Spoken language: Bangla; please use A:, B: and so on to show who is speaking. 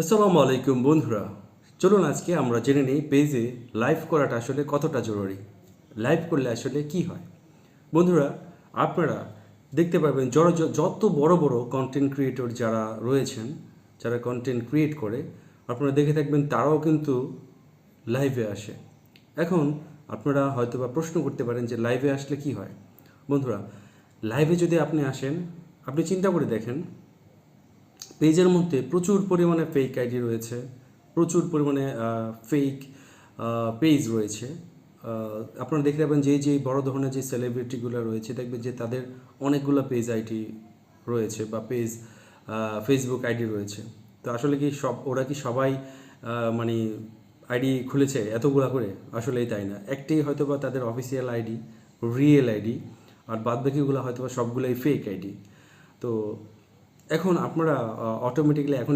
A: আসসালামু আলাইকুম বন্ধুরা। চলুন আজকে আমরা জেনে নিই পেজে লাইভ করাটা আসলে কতটা জরুরি। লাইভ করলে আসলে কি হয়? বন্ধুরা, আপনারা দেখতে পাবেন জড় যত বড় বড় কন্টেন্ট ক্রিয়েটর যারা রয়েছেন, যারা কন্টেন্ট ক্রিয়েট করে, আপনারা দেখে থাকবেন তারাও কিন্তু লাইভে আসে। এখন আপনারা হয়তো বা প্রশ্ন করতে পারেন যে লাইভে আসলে কি হয়? বন্ধুরা লাইভে যদি আপনি আসেন, আপনি চিন্তা করে দেখেন পেজের মধ্যে প্রচুর পরিমাণে ফেক আইডি রয়েছে, প্রচুর পরিমাণে ফেক পেজ রয়েছে। আপনারা দেখতে পাবেন যে যে বড় ধরনের যে সেলিব্রিটিগুলো রয়েছে, দেখবেন যে তাদের অনেকগুলো পেজ আইডি রয়েছে বা পেজ ফেসবুক আইডি রয়েছে। তো আসলে কি সব, ওরা কি সবাই মানে আইডি খুলেছে এতগুলা করে? আসলেই তাই না। একটি হয়তো বা তাদের অফিসিয়াল আইডি রিয়েল আইডি আর বাদ বাকিগুলো হয়তো বা সবগুলোই ফেক আইডি তো এখন আপনারা অটোমেটিক্যালি এখন